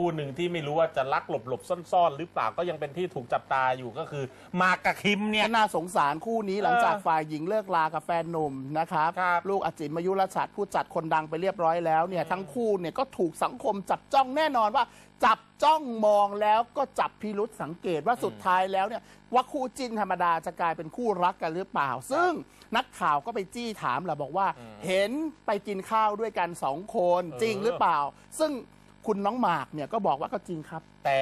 คู่หนึ่งที่ไม่รู้ว่าจะลักหลบหลบๆซ่อนๆ หรือเปล่าก็ยังเป็นที่ถูกจับตาอยู่ก็คือหมากกับคิมเนี่ย น่าสงสารคู่นี้หลังจากเออฝ่ายหญิงเลิกลากับแฟนหนุ่มนะครับ ครับลูกอาจิมมายุรชัดผู้จัดคนดังไปเรียบร้อยแล้วเนี่ยทั้งคู่เนี่ยก็ถูกสังคมจับจ้องแน่นอนว่า จับจ้องมองแล้วก็จับพิรุษสังเกตว่าสุดท้ายแล้วเนี่ยว่าคู่จิ้นธรรมดาจะกลายเป็นคู่รักกันหรือเปล่า ซึ่งนักข่าวก็ไปจี้ถามแหละบอกว่า เห็นไปกินข้าวด้วยกันสองคนเออจริงหรือเปล่า ซึ่ง คุณน้องหมากเนี่ยก็บอกว่าก็จริงครับ แต่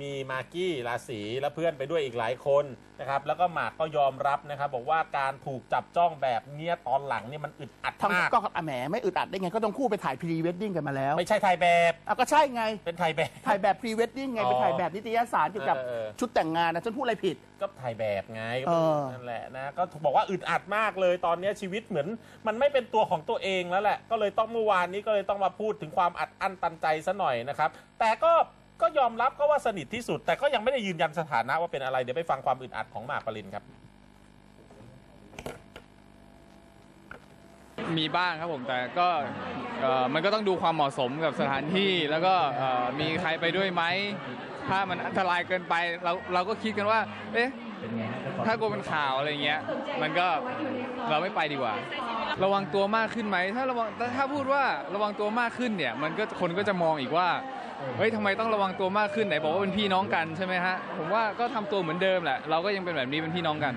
มีมากกี้ราศีและเพื่อนไปด้วยอีกหลายคนนะครับ แล้วก็หมากก็ยอมรับนะครับ บอกว่าการถูกจับจ้องแบบเนี้ยตอนหลังเนี่ยมันอึดอัดทั้งมากก็อะแหมไม่อึดอัดได้ไงก็ต้องคู่ไปถ่ายพรีเวดดิ้งกันมาแล้วไม่ใช่ถ่ายแบบอะก็ใช่ไงเป็นถ่ายแบบถ่ายแบบพรีเวดดิ้งไงอ๋อไปถ่ายแบบนิตยสารเกี่ยวกับเออเออ ชุดแต่งงานนะฉันพูดอะไรผิด ก็ถ่ายแบบไงก็เออ นั่นแหละนะก็บอกว่าอึดอัดมากเลยตอนนี้ชีวิตเหมือน มันไม่เป็นตัวของตัวเองแล้วแหละ ก็เลยต้องเมื่อวานนี้ก็เลยต้องมาพูดถึงความอัดอั้นตันใจซะหน่อยนะครับ แต่ก็ก็ยอมรับก็ว่าสนิทที่สุด แต่ก็ยังไม่ได้ยืนยันสถานะว่าเป็นอะไร เดี๋ยวไปฟังความอึดอัดของหมากปรินครับ มีบ้างครับผมแต่ก็เอ่อมันก็ต้องดูความเหมาะสมกับสถานที่ แล้วก็เอ่อมีใครไปด้วยไหมถ้ามันอันตรายเกินไปเราเราก็คิดกันว่า เอ๊ะ ถ้ากลัวเป็นข่าวอะไรเงี้ย มันก็เราไม่ไปดีกว่า ระวังตัวมากขึ้นไหม ถ้าระวังถ้าพูดว่าระวังตัวมากขึ้นเนี่ย มันก็คนก็จะมองอีกว่า เฮ้ยทำไมต้องระวังตัวมากขึ้นไหนบอกว่าเป็นพี่น้องกันใช่ไหมฮะ ผมว่าก็ทำตัวเหมือนเดิมแหละ เราก็ยังเป็นแบบนี้เป็นพี่น้องกัน